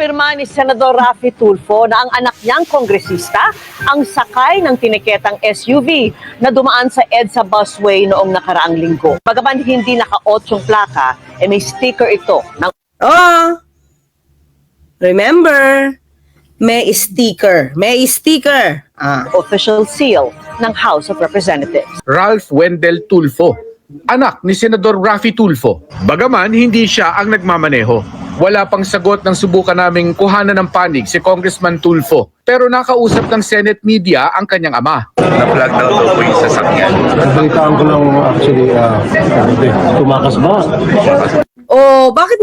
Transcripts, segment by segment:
Pirma ni Senador Raffy Tulfo na ang anak niyang kongresista ang sakay ng tiniketang SUV na dumaan sa EDSA busway noong nakaraang linggo. Bagaman hindi naka-8 plaka, eh may sticker ito ng Oh! Remember, may sticker. May sticker. Ah. official seal ng House of Representatives. Ralph Wendell Tulfo, anak ni Senador Raffy Tulfo. Bagaman hindi siya ang nagmamaneho. Wala pang sagot ng subukan naming kuhanan ng panig si Congressman Tulfo. Pero nakausap ng Senate media ang kanyang ama. na-flag down daw po yung sasakyan. Nabalitaan ko lang actually, uh, tumakas ba? Oh, bakit?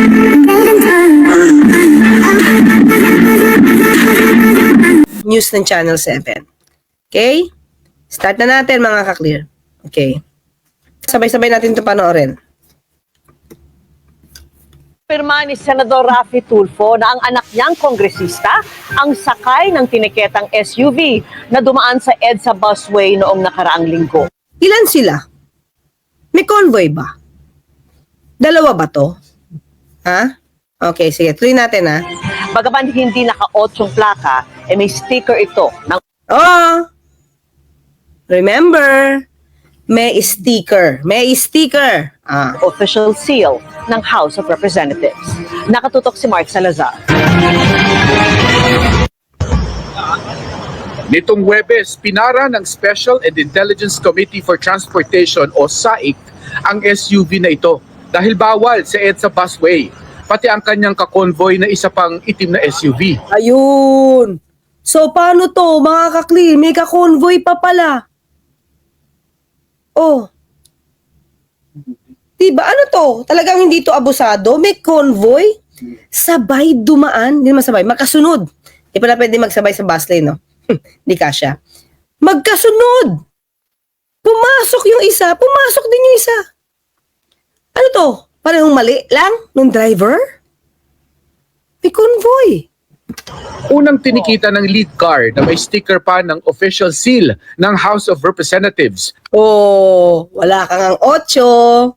News ng Channel 7. Okay? Start na natin mga ka-clear. Okay. Sabay-sabay natin ito panoorin. Pirma ni Senador Raffy Tulfo na ang anak niyang kongresista ang sakay ng tiniketang SUV na dumaan sa EDSA busway noong nakaraang linggo. Ilan sila? May convoy ba? Dalawa ba to? Ha? Okay, sige. Tuloy natin ha. Bagaman hindi naka-8 plaka, eh may sticker ito ng Oh! Remember, may sticker. May sticker. Ah. official seal ng House of Representatives. Nakatutok si Mark Salazar. Nitong Webes, pinara ng Special and Intelligence Committee for Transportation o SAIC ang SUV na ito dahil bawal sa EDSA busway. Pati ang kanyang kakonvoy na isa pang itim na SUV. Ayun. So, paano to, mga kakli? May ka-convoy pa pala. Oh. Diba, ano to? Talagang hindi to abusado? May convoy? Sabay dumaan? Hindi naman sabay, magkasunod. Hindi pala pwede magsabay sa bus lane, no? Hindi kasya. Magkasunod! Pumasok yung isa, pumasok din yung isa. Ano to? Parehong mali lang nung driver? May convoy. Unang tinikita ng lead car na may sticker pa ng official seal ng House of Representatives. Oh, wala kang ang 8.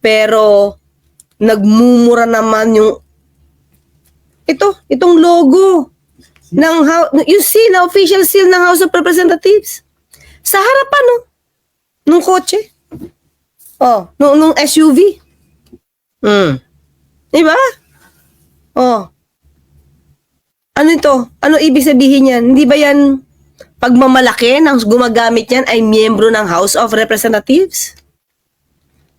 Pero nagmumura naman yung ito, itong logo ng you see na official seal ng House of Representatives. Sa harapan no, nung kotse. Oh, nung, nung SUV. Hmm. Di ba? Oh. Ano ito? Ano ibig sabihin yan? Hindi ba yan pagmamalaki ng gumagamit yan ay miyembro ng House of Representatives?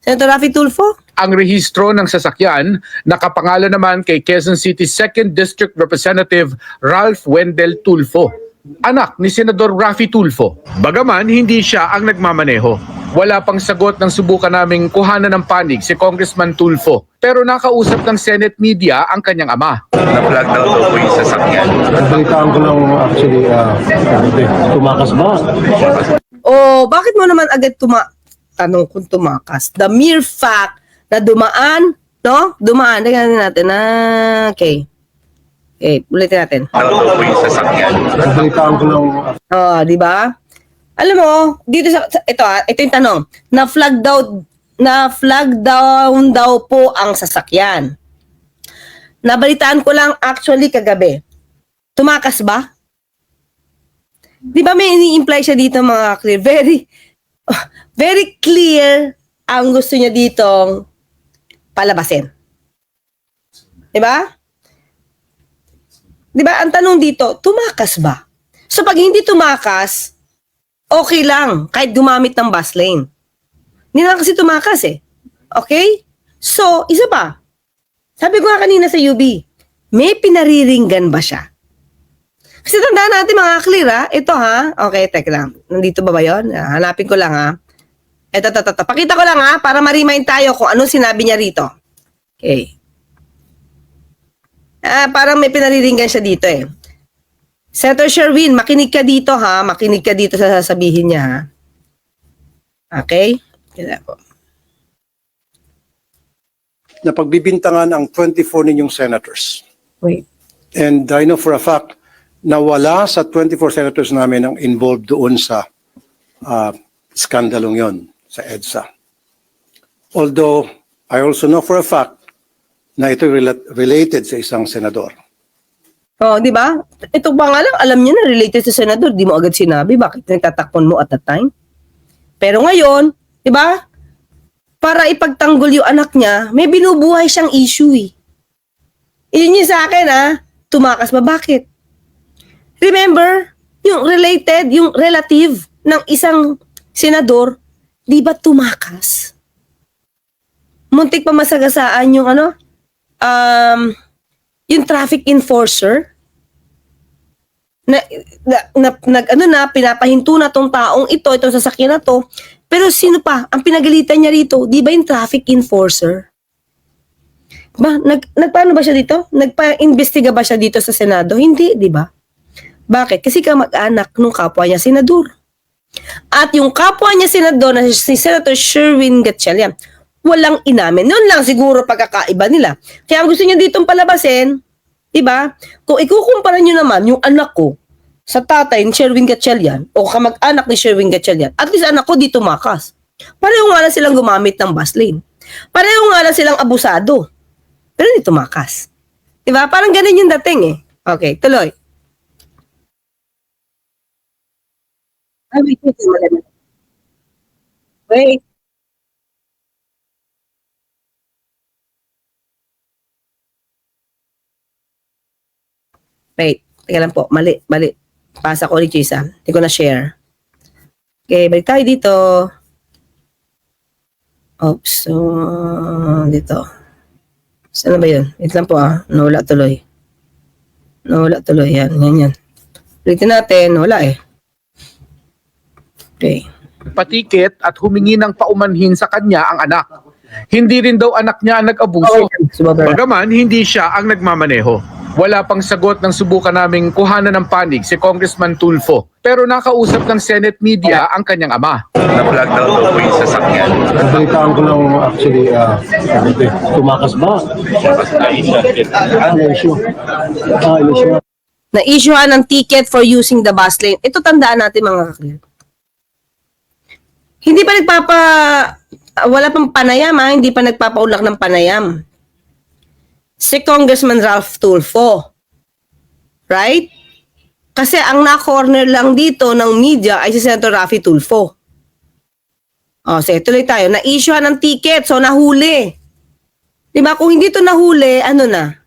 Senator Rafi Tulfo? Ang rehistro ng sasakyan nakapangalan naman kay Quezon City 2nd District Representative Ralph Wendell Tulfo, anak ni Senador Raffy Tulfo. Bagaman hindi siya ang nagmamaneho. Wala pang sagot ng subukan naming kuhanan ng panig si Congressman Tulfo. Pero nakausap ng Senate media ang kanyang ama. Na-flag down daw po yung sasakyan. Nabalitaan ko lang actually, uh, tumakas ba? O bakit mo naman agad tuma tanong kung tumakas? The mere fact na dumaan, no? Dumaan. Tingnan natin. Ah, okay. Okay, ulitin natin. Down daw po yung sasakyan. Nabalitaan ko lang Oh, di ba? Alam mo, dito sa, ito ah, ito yung tanong. Na flag down na flag down daw po ang sasakyan. Nabalitaan ko lang actually kagabi. Tumakas ba? Di ba may ini-imply siya dito mga clear? Very, very clear ang gusto niya ditong palabasin. Di ba? Di ba? Ang tanong dito, tumakas ba? So pag hindi tumakas, okay lang kahit gumamit ng bus lane. Hindi na kasi tumakas eh. Okay? So, isa pa. Sabi ko nga kanina sa UB, may pinariringgan ba siya? Kasi tandaan natin mga clear ha. Ito ha. Okay, tek lang. Nandito ba ba yun? Ah, Hanapin ko lang ha. Ito, ito, ito. Pakita ko lang ha para ma-remind tayo kung ano sinabi niya rito. Okay. Ah, parang may pinariringgan siya dito eh. Senator Sherwin, makinig ka dito ha. Makinig ka dito sa sasabihin niya ha. Okay? Kaya po. na pagbibintangan ang 24 ninyong senators. Wait. And I know for a fact na wala sa 24 senators namin ang involved doon sa uh, skandalong yon sa EDSA. Although I also know for a fact na ito rela- related sa isang senador. Oh, di ba? Ito pa nga lang, alam niya na related sa senador, di mo agad sinabi, bakit nagtatakpon mo at that time? Pero ngayon, di ba? Para ipagtanggol yung anak niya, may binubuhay siyang issue eh. Yun yung sa akin ah, tumakas ba? Bakit? Remember, yung related, yung relative ng isang senador, di ba tumakas? Muntik pa masagasaan yung ano, um, yung traffic enforcer na, na, na, nag, ano na, pinapahinto na tong taong ito, itong sasakyan na to. Pero sino pa? Ang pinagalitan niya rito, di ba yung traffic enforcer? Ba, nag, nagpaano ba siya dito? Nagpa-investiga ba siya dito sa Senado? Hindi, di ba? Bakit? Kasi kamag-anak nung kapwa niya senador. At yung kapwa niya senador na si Senator Sherwin Gatchalian, walang inamin. Noon lang siguro pagkakaiba nila. Kaya ang gusto niya ditong palabasin, di ba? Kung ikukumpara niyo naman yung anak ko sa tatay ni Sherwin Gatchalian o kamag-anak ni Sherwin Gatchalian, at least anak ko dito makas. Pareho nga lang silang gumamit ng bus lane. Pareho nga lang silang abusado. Pero hindi tumakas. Di ba? Parang ganun yung dating eh. Okay, tuloy. Ay, wait, wait, wait. Wait. Teka lang po. Mali, mali. Pasa ko ulit, Chisa. Hindi ko na share. Okay, balik tayo dito. Oops. So, dito. Saan ba yun? Wait lang po ah. Nawala tuloy. Nawala tuloy. Yan, yan, yan. Ulitin natin. Wala eh. Okay. Patikit at humingi ng paumanhin sa kanya ang anak. Hindi rin daw anak niya ang nag-abuso. Bagaman hindi siya ang nagmamaneho. Wala pang sagot ng subukan naming kuhanan ng panig si Congressman Tulfo. Pero nakausap ng Senate media ang kanyang ama. Na-flag daw daw po yung sasakyan. Balitaan ko lang actually, ah, hindi. tumakas ba? Ah, issue. Ah, issue. Ng ticket for using the bus lane. Ito tandaan natin mga kaklir. Hindi pa nagpapa... ah, Wala pang panayam ha. Hindi pa nagpapaulak ng panayam. Si Congressman Ralph Tulfo. Right? Kasi ang na-corner lang dito ng media ay si Senator Raffy Tulfo. O, sige, tuloy tayo. Na-issuehan ng ticket, so nahuli. Di ba? Kung hindi to nahuli, ano na?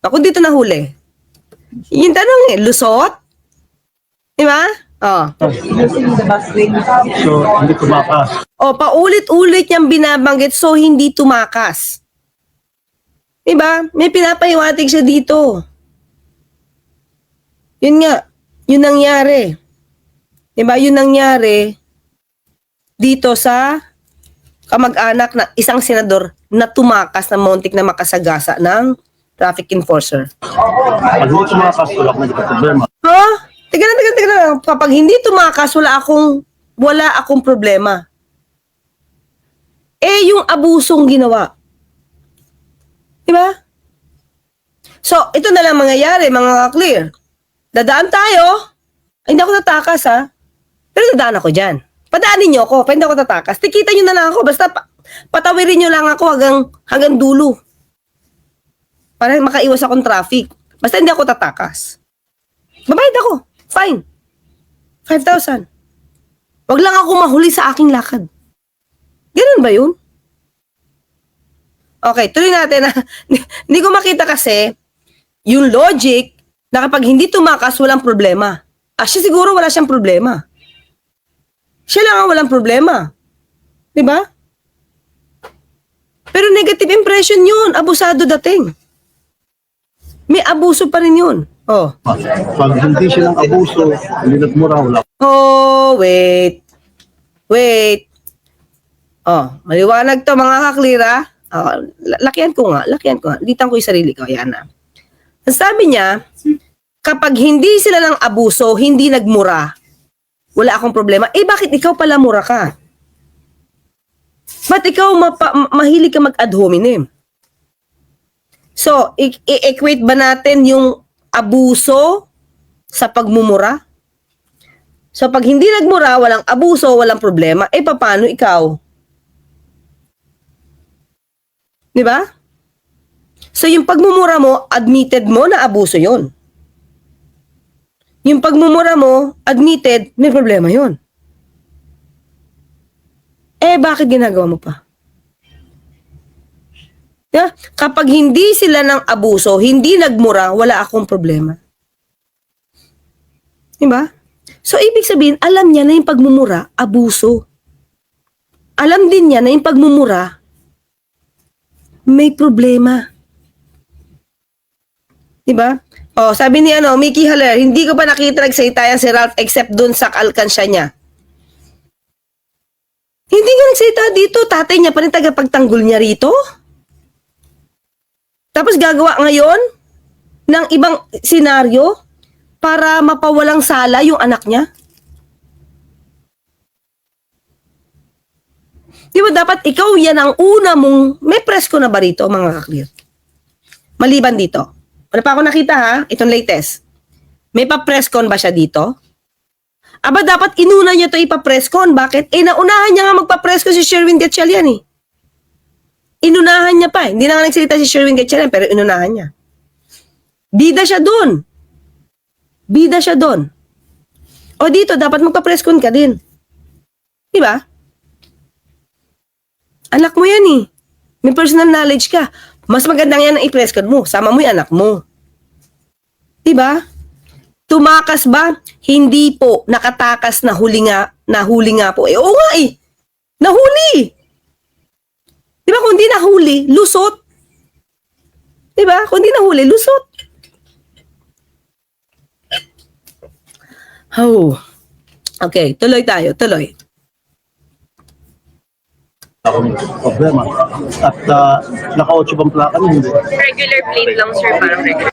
Kung dito nahuli, yung tanong eh, lusot? Di ba? Oh. So, hindi tumakas. O, paulit-ulit niyang binabanggit so hindi tumakas. Di ba? May pinapahiwatig siya dito. Yun nga, yun nangyari. Di ba? Yun nangyari dito sa kamag-anak na isang senador na tumakas na montik na makasagasa ng traffic enforcer. Pag hindi tumakas, wala akong problema. Ha? Teka lang, teka teka lang. Kapag hindi tumakas, wala akong, wala akong problema. Eh, yung abusong ginawa. Di ba? So, ito na lang mangyayari, mga clear. Dadaan tayo. Ay, hindi ako tatakas, ha? Pero dadaan ako dyan. Padaanin niyo ako, hindi ako tatakas. Tikita niyo na lang ako, basta pa, patawirin niyo lang ako hanggang, hanggang dulo. Para makaiwas akong traffic. Basta hindi ako tatakas. Babayad ako. Fine. 5,000. Wag lang ako mahuli sa aking lakad. Ganun ba yun? Okay, tuloy natin. Hindi ko makita kasi yung logic na kapag hindi tumakas, walang problema. Ah, siya siguro wala siyang problema. Siya lang ang walang problema. Di ba? Pero negative impression yun. Abusado dating. May abuso pa rin yun. Oh. Pag hindi siya ng abuso, hindi nagmura, wala Oh, wait. Wait. Oh, maliwanag to mga kaklira. La- lakihan ko nga, lakihan ko. Litan ko yung sarili ko, yan na. Ang sabi niya, kapag hindi sila ng abuso, hindi nagmura, wala akong problema. Eh, bakit ikaw pala mura ka? Ba't ikaw mapa- ma- mahilig ka mag-ad hominem? So, i-equate ba natin yung abuso sa pagmumura? So pag hindi nagmura, walang abuso, walang problema, eh paano ikaw? 'Di ba? So yung pagmumura mo, admitted mo na abuso 'yon. yung pagmumura mo, admitted, may problema yun. Eh, bakit ginagawa mo pa? Yeah? Kapag hindi sila ng abuso, hindi nagmura, wala akong problema. Diba? So, ibig sabihin, alam niya na yung pagmumura, abuso. Alam din niya na yung pagmumura, may problema. Diba? Oh, sabi ni ano, Mickey Haller, hindi ko pa nakita nagsalita yan si Ralph except dun sa alkansya niya. Hindi nga nagsalita dito, tatay niya pa rin tagapagtanggol niya rito. Tapos gagawa ngayon ng ibang senaryo para mapawalang sala yung anak niya. Di ba dapat ikaw yan ang una mong, may presko na ba rito mga kaklir? Maliban dito. Wala pa ako nakita ha, itong latest. May pa-presscon ba siya dito? Aba, dapat inuna niya to ipa-presscon. Bakit? Eh, naunahan niya nga magpa-presscon si Sherwin Gatchalian eh. Inunahan niya pa. eh. Hindi na nga nagsalita si Sherwin Gatchalian, pero inunahan niya. Bida siya dun. Bida siya dun. O dito, dapat magpa-presscon ka din. Di ba? Anak mo yan eh. May personal knowledge ka. Mas magandang yan ang i-presscon mo. Sama mo yung anak mo. Di ba? Tumakas ba? Hindi po. Nakatakas na huli nga. Nahuli nga po. Eh, oo nga eh. Nahuli. Di ba? Kung di nahuli, lusot. Di ba? Kung di nahuli, lusot. Oh. Okay, tuloy tayo, tuloy. Ako problema. At uh, naka-8 pang plaka niya, hindi. Regular plate lang, sir. Parang regular.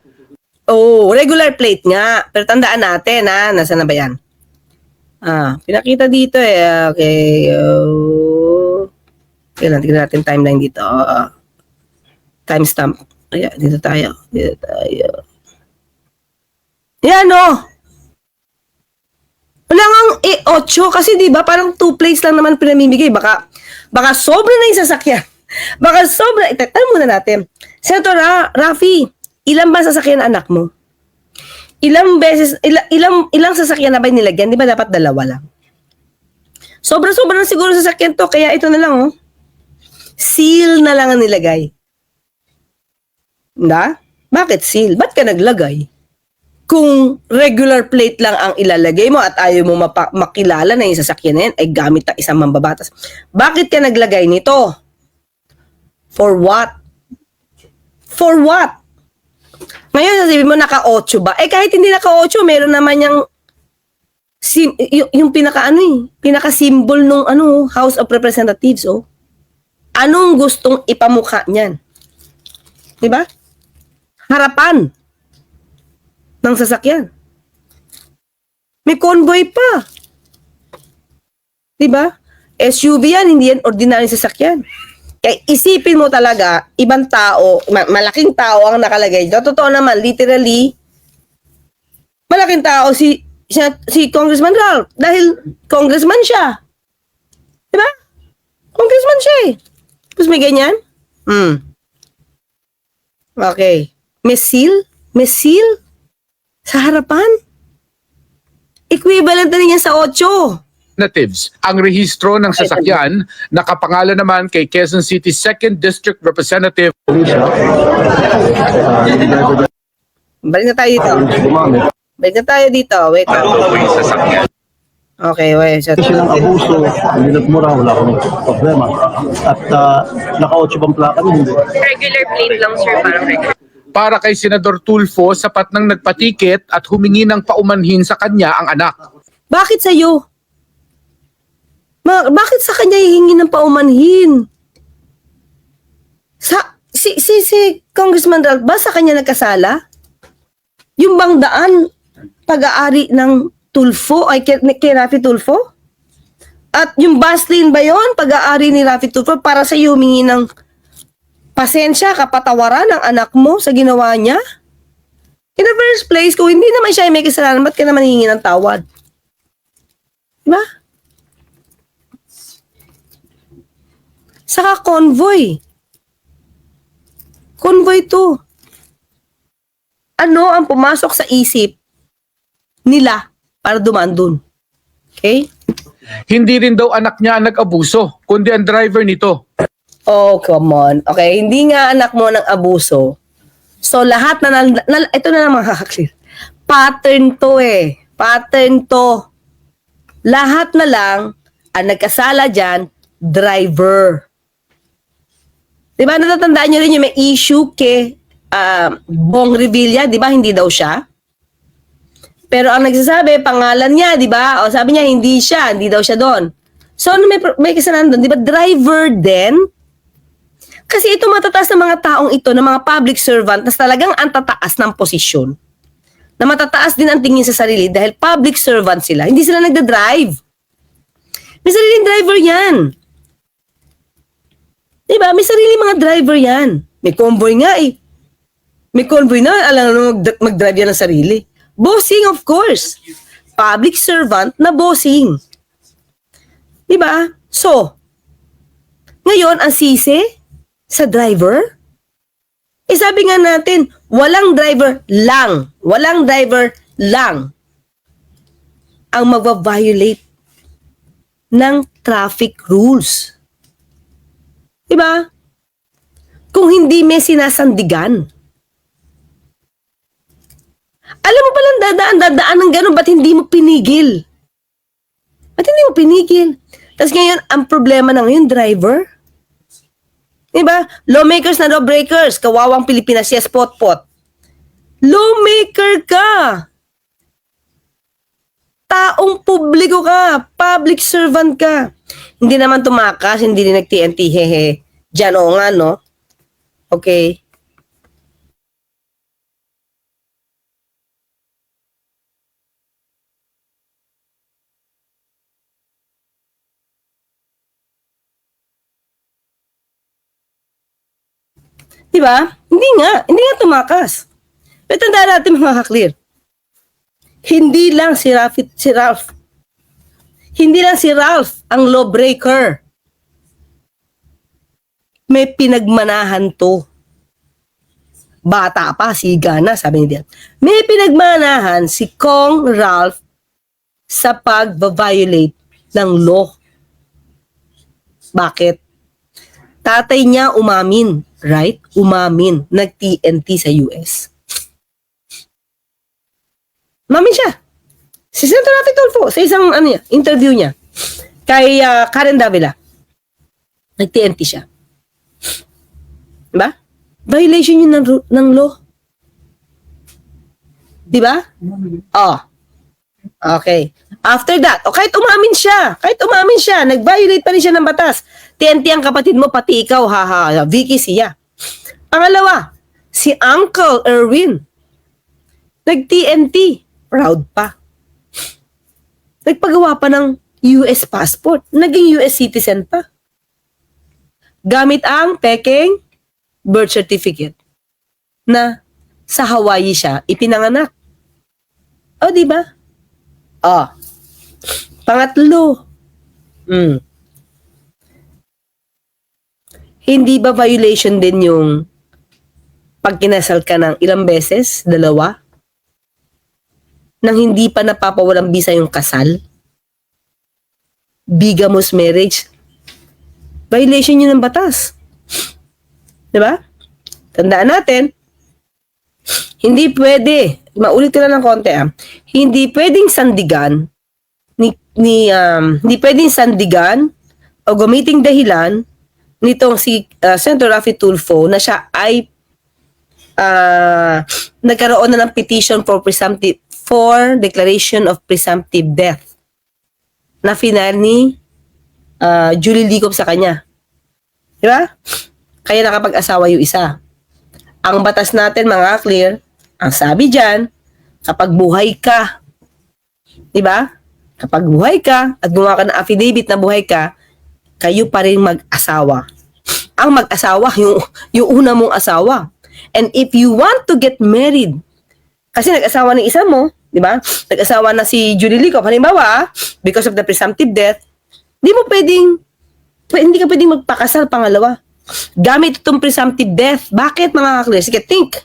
Oh, regular plate nga. Pero tandaan natin, ha? Nasaan na ba yan? Ah, pinakita dito eh. Okay. Oh. Kailan, tignan natin timeline dito. Uh, timestamp. Ayan, dito tayo. Dito tayo. Yan, oh. Wala nga eh, 8 kasi 'di ba parang two plates lang naman pinamimigay. Baka baka sobra na 'yung sasakyan. Baka sobra. Itatanong muna natin. Senator Ra- Rafi, ilan ba sasakyan anak mo? Ilang beses, ilang, ilang, ilang sasakyan na ba nilagyan? Di ba dapat dalawa lang? Sobra-sobra na siguro sasakyan to, kaya ito na lang, oh. Seal na lang ang nilagay. Na? Bakit seal? Ba't ka naglagay? Kung regular plate lang ang ilalagay mo at ayaw mo mapa- makilala na yung sasakyan na yan, ay gamit na isang mambabatas. Bakit ka naglagay nito? For what? For what? Ngayon, sasabihin mo, naka-8 ba? Eh, kahit hindi naka-8, meron naman yung sim, yung, yung pinaka ano eh, pinaka symbol nung ano, House of Representatives, oh. Anong gustong ipamukha niyan? 'Di ba? Harapan ng sasakyan. May convoy pa. 'Di ba? SUV yan, hindi yan ordinary sasakyan. Kaya isipin mo talaga, ibang tao, ma- malaking tao ang nakalagay. Totoo naman, literally, malaking tao si si, si Congressman Ralph dahil congressman siya. 'Di ba? Congressman siya eh. Tapos may ganyan? Hmm. Okay. May seal? Sa harapan? Equivalent na rin yan sa 8. Representatives. Ang rehistro ng sasakyan nakapangalan naman kay Quezon City 2nd District Representative Balik na tayo dito. Balik na tayo dito. Wait. lang. Ano po yung sasakyan? Okay, wait. So, Kasi ng abuso, hindi nagmura, wala akong problema. At uh, naka-8 pang plaka niya, hindi. Regular plate lang, sir. Parang regular. Para kay Senador Tulfo sapat nang nagpatikit at humingi ng paumanhin sa kanya ang anak. bakit sa'yo? Ma- bakit sa kanya hihingi ng paumanhin? Sa, si, si, si Congressman Ralph ba sa kanya nagkasala? Yung bang daan pag-aari ng Tulfo, ay kay, kay Rafi Tulfo? At yung bus ba yon pag-aari ni Rafi Tulfo para sa iyo humingi ng pasensya, kapatawaran ng anak mo sa ginawa niya? In the first place, kung hindi naman siya yung may kasalanan, ba't ka naman hihingi ng tawad? Diba? Saka convoy. Convoy to. Ano ang pumasok sa isip nila para dumaan dun. Okay? Hindi rin daw anak niya ang nag-abuso, kundi ang driver nito. Oh, come on. Okay, hindi nga anak mo ng abuso. So, lahat na, na, na- ito na naman kakaklir. Pattern to eh. Pattern to. Lahat na lang, ang nagkasala dyan, driver. Diba, natatandaan nyo rin yung may issue kay ah, Bong Revilla, di ba? Hindi daw siya. Pero ang nagsasabi, pangalan niya, di ba? O sabi niya, hindi siya, hindi daw siya doon. So, ano may, may kasalanan doon? Di ba? Driver din. Kasi ito matataas na mga taong ito, na mga public servant, na talagang ang tataas ng posisyon. Na matataas din ang tingin sa sarili dahil public servant sila. Hindi sila nagda-drive. May sariling driver yan. Diba? May sarili mga driver yan. May convoy nga eh. May convoy na, alam mo mag- mag-drive yan ng sarili. Bossing, of course. Public servant na bossing. Diba? So, ngayon, ang sisi sa driver? Eh sabi nga natin, walang driver lang. Walang driver lang ang magva-violate ng traffic rules. Diba? Kung hindi may sinasandigan. Alam mo palang dadaan, dadaan ng gano'n, ba't hindi mo pinigil? Ba't hindi mo pinigil? Tapos ngayon, ang problema na ngayon, driver. Diba? Lawmakers na lawbreakers. Kawawang Pilipinas, yes, pot-pot. Lawmaker ka. Taong publiko ka. Public servant ka. Hindi naman tumakas, hindi rin nag-TNT, hehe. Diyan o nga, no? Okay. Di ba? Hindi nga. Hindi nga tumakas. Pero tandaan natin mga kaklir. Hindi lang si, Rafi, si Ralph. Hindi lang si Ralph ang lawbreaker. May pinagmanahan to. Bata pa, siga na, sabi ni. May pinagmanahan si Kong Ralph sa pag-violate ng law. Bakit? tatay niya umamin, right? Umamin, nag-TNT sa US. Umamin siya. Si Senator Rafi Tulfo, sa isang ano niya, interview niya, kay ah, Karen Davila, nag-TNT siya. Diba? Violation yun ng, ng law. Diba? Oh. Okay. After that, o kahit umamin siya, kahit umamin siya, nag-violate pa rin siya ng batas. TNT ang kapatid mo, pati ikaw, haha, Vicky siya. Pangalawa, si Uncle Erwin. Nag-TNT. Proud pa. Nagpagawa pa ng US passport. Naging US citizen pa. Gamit ang peking birth certificate na sa Hawaii siya ipinanganak. O, di ba? Oh. Pangatlo. Mm. Hindi ba violation din yung pag kinasal ka ng ilang beses, dalawa, nang hindi pa napapawalang bisa yung kasal? Bigamous marriage? Violation yun ng batas. Di ba? Tandaan natin, hindi pwede, maulit ko na ng konti ah, hindi pwedeng sandigan ni, um, hindi pwedeng sandigan o gamiting dahilan nitong si uh, Senator Rafi Tulfo na siya ay ah, nagkaroon na ng petition for presumptive for declaration of presumptive death na final ni ah, Julie Licop sa kanya. Di ba? Kaya nakapag-asawa yung isa. Ang batas natin mga clear, ang sabi diyan, kapag buhay ka, di ba? Kapag buhay ka at gumawa ka ng affidavit na buhay ka, kayo pa rin mag-asawa. Ang mag-asawa, yung, yung una mong asawa. And if you want to get married, kasi nag-asawa ng isa mo, di ba? Nag-asawa na si Julie Licop, halimbawa, because of the presumptive death, di mo pwedeng, pw- hindi ka pwedeng magpakasal pangalawa. Gamit itong presumptive death. Bakit mga kaklir? Sige, think.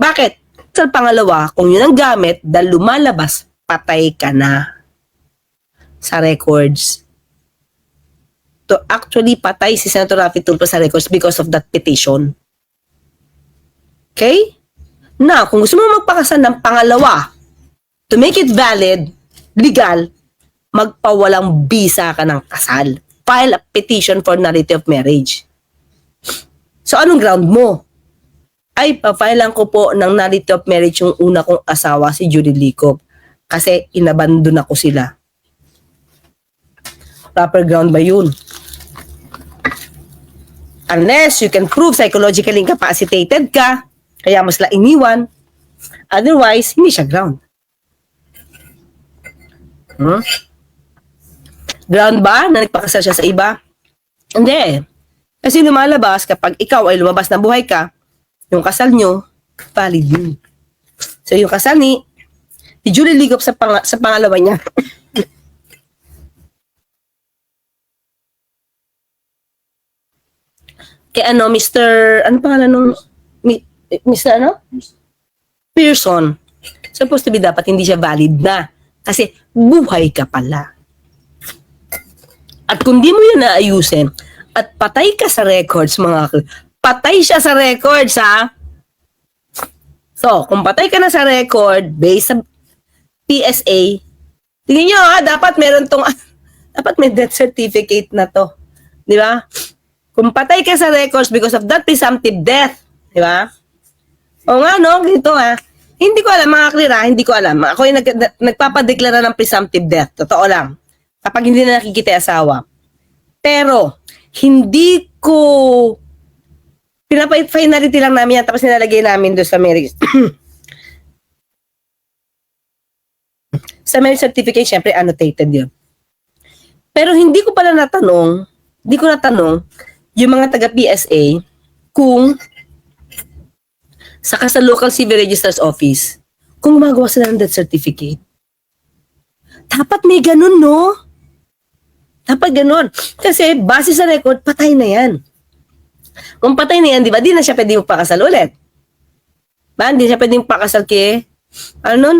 Bakit? Sa pangalawa, kung yun ang gamit, dahil lumalabas patay ka na sa records. To actually patay si Senator Rafi Tulfo sa records because of that petition. Okay? Na, kung gusto mo magpakasal ng pangalawa, to make it valid, legal, magpawalang bisa ka ng kasal. File a petition for nullity of marriage. So, anong ground mo? Ay, pa-file ko po ng nullity of marriage yung una kong asawa, si Judy Licop. Kasi inabandon ako sila. Proper ground ba yun? Unless you can prove psychologically incapacitated ka, kaya mas la iniwan. Otherwise, hindi siya ground. Hmm? Ground ba na nagpakasal siya sa iba? Hindi. Kasi lumalabas kapag ikaw ay lumabas na buhay ka, yung kasal nyo, valid yun. So yung kasal ni, ni Julie Ligop sa, pang, sa pangalawa niya, kay ano, Mr. Ano pangalan nung, Mi- Mr. ano? Pearson. Supposed to be dapat hindi siya valid na. Kasi buhay ka pala. At kung di mo yun naayusin, at patay ka sa records, mga patay siya sa records, ha? So, kung patay ka na sa record, based sa PSA, tingnan nyo, ha, dapat meron tong, dapat may death certificate na to. Di ba? Kung patay ka sa records because of that presumptive death, di ba? O nga, no? Ganito, ha? Hindi ko alam, mga ha? Hindi ko alam. Ako yung nag, nagpapadeklara ng presumptive death. Totoo lang. Kapag hindi na nakikita asawa. Pero, hindi ko pinapa-finality lang namin yan tapos nilalagay namin doon sa marriage. sa marriage certificate, syempre annotated yun. Pero hindi ko pala natanong, hindi ko natanong yung mga taga PSA kung saka sa local civil registrar's office kung gumagawa sila ng death certificate. Dapat may ganun, no? Dapat ganun. Kasi base sa record, patay na yan. Kung patay na yan, di ba, di na siya pwede magpakasal ulit. Ba? Hindi siya pwede magpakasal kay, ano nun?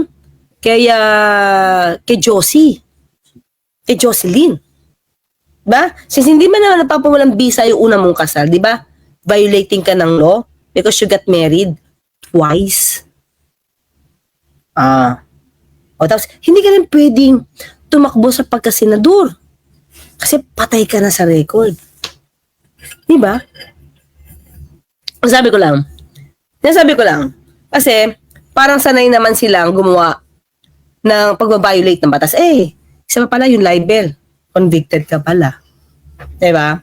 Kay, ah, kay Josie. Kay Jocelyn. Ba? Since hindi man naman napapawalang visa yung una mong kasal, di ba? Violating ka ng law because you got married twice. Ah. O tapos, hindi ka rin pwedeng tumakbo sa pagkasenador. Kasi patay ka na sa record. Di ba? Sabi ko lang, sabi ko lang, kasi parang sanay naman silang gumawa ng pagbabiolate ng batas. Eh, isa pa pala yung libel. Convicted ka pala. Ba?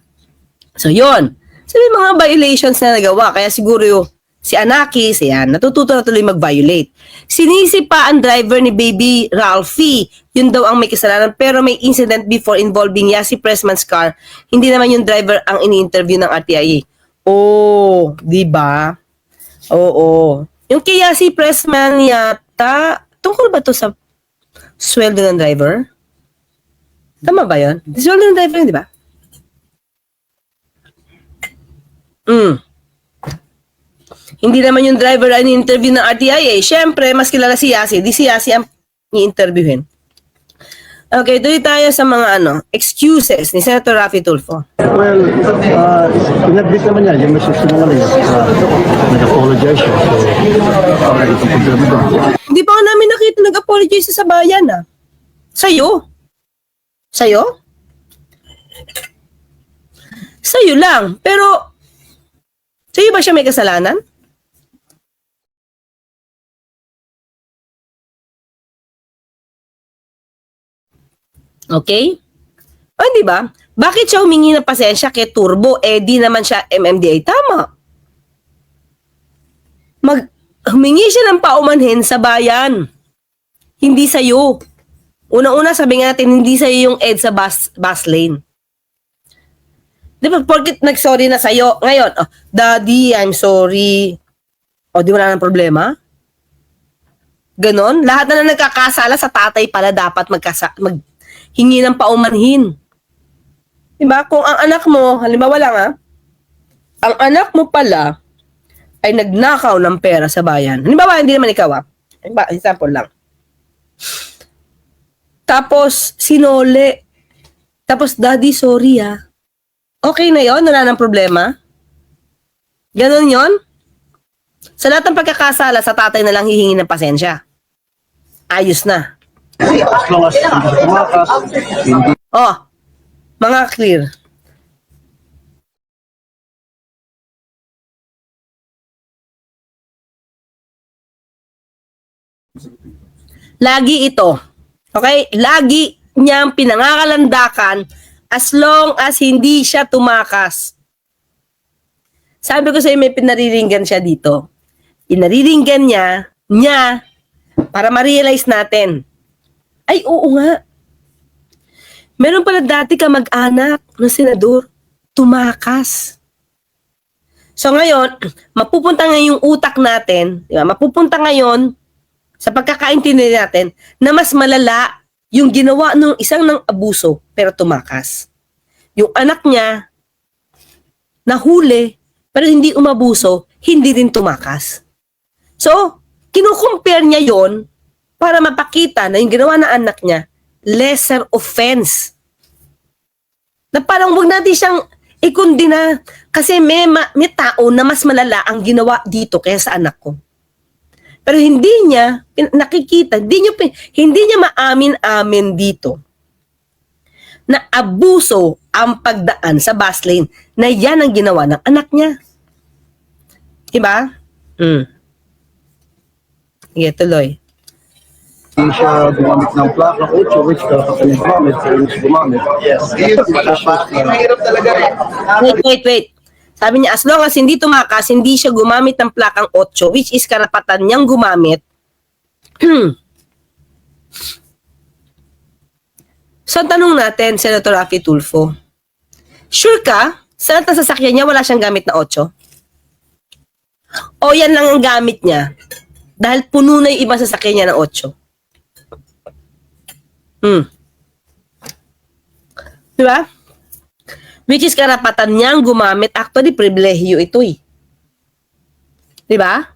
So, yun. So, may mga violations na nagawa. Kaya siguro yung si Anakis, yan, natututo na tuloy mag-violate. Sinisi pa ang driver ni baby Ralphie. Yun daw ang may kasalanan. Pero may incident before involving Yasi Pressman's car. Hindi naman yung driver ang ini-interview ng RTIA. Oh, di ba? Oo. Yung kay Yasi Pressman yata, tungkol ba to sa sweldo ng driver? Tama ba yun? Sweldo ng driver yun, di ba? Mm. Hindi naman yung driver ang interview ng RTIA. Siyempre, mas kilala si Yasi. Di si Yasi ang i-interviewin. Okay, tuloy tayo sa mga ano, excuses ni Senator Rafi Tulfo. Well, uh, in-admit naman niya, yung may susungaling, uh, nag-apologize siya. So, uh. Hindi pa nga namin nakita nag-apologize sa bayan ah. Sa'yo? Sa'yo? Sa'yo lang. Pero, sa'yo ba siya may kasalanan? Okay? O, di ba? Bakit siya humingi ng pasensya kay Turbo? Eh, di naman siya MMDA. Tama. Mag, humingi siya ng paumanhin sa bayan. Hindi sa'yo. Una-una, sabi natin, hindi sa'yo yung EDSA bus, bus lane. Di ba, porkit nag-sorry na sa'yo, ngayon, oh, Daddy, I'm sorry. O, di wala nang problema? Ganon? Lahat na na nagkakasala sa tatay pala dapat magkasa, maghingi ng paumanhin. Di ba? Kung ang anak mo, halimbawa lang ah, ang anak mo pala ay nagnakaw ng pera sa bayan. Halimbawa, hindi naman ikaw ah. Halimbawa, example lang. Tapos, sinole. Tapos, daddy, sorry ah. Okay na yon Wala nang problema? Ganon yon Sa lahat ng pagkakasala, sa tatay na lang hihingi ng pasensya. Ayos na. Oh, mga clear. Lagi ito. Okay? Lagi niyang pinangakalandakan as long as hindi siya tumakas. Sabi ko sa'yo, may pinariringgan siya dito. Pinariringgan niya, niya, para ma-realize natin. Ay, oo nga. Meron pala dati ka mag-anak na senador, tumakas. So ngayon, mapupunta ngayon yung utak natin, di ba? mapupunta ngayon sa pagkakaintindi natin na mas malala yung ginawa ng isang ng abuso pero tumakas. Yung anak niya nahuli pero hindi umabuso, hindi rin tumakas. So, kinukumpare niya yon para mapakita na yung ginawa ng anak niya lesser offense. Na parang wag natin siyang ikundina kasi may, ma- may tao na mas malala ang ginawa dito kaysa sa anak ko. Pero hindi niya nakikita, hindi niya, pin- hindi niya maamin-amin dito na abuso ang pagdaan sa bus lane na yan ang ginawa ng anak niya. Diba? Mm. Sige, tuloy. hindi siya gumamit ng plaka, 8 which yung gumamit, siya gumamit. Yes. Mahirap talaga eh. Wait, wait, wait. Sabi niya, as long as hindi tumakas, hindi siya gumamit ng plakang 8, which is karapatan niyang gumamit. so, ang tanong natin, Senator Rafi Tulfo, sure ka, sa lahat ng sasakyan niya, wala siyang gamit na 8? O yan lang ang gamit niya? Dahil puno na yung ibang sasakyan niya ng 8? Hmm. Diba? Which is karapatan niyang gumamit. Actually, pribilehyo ito eh. Di ba?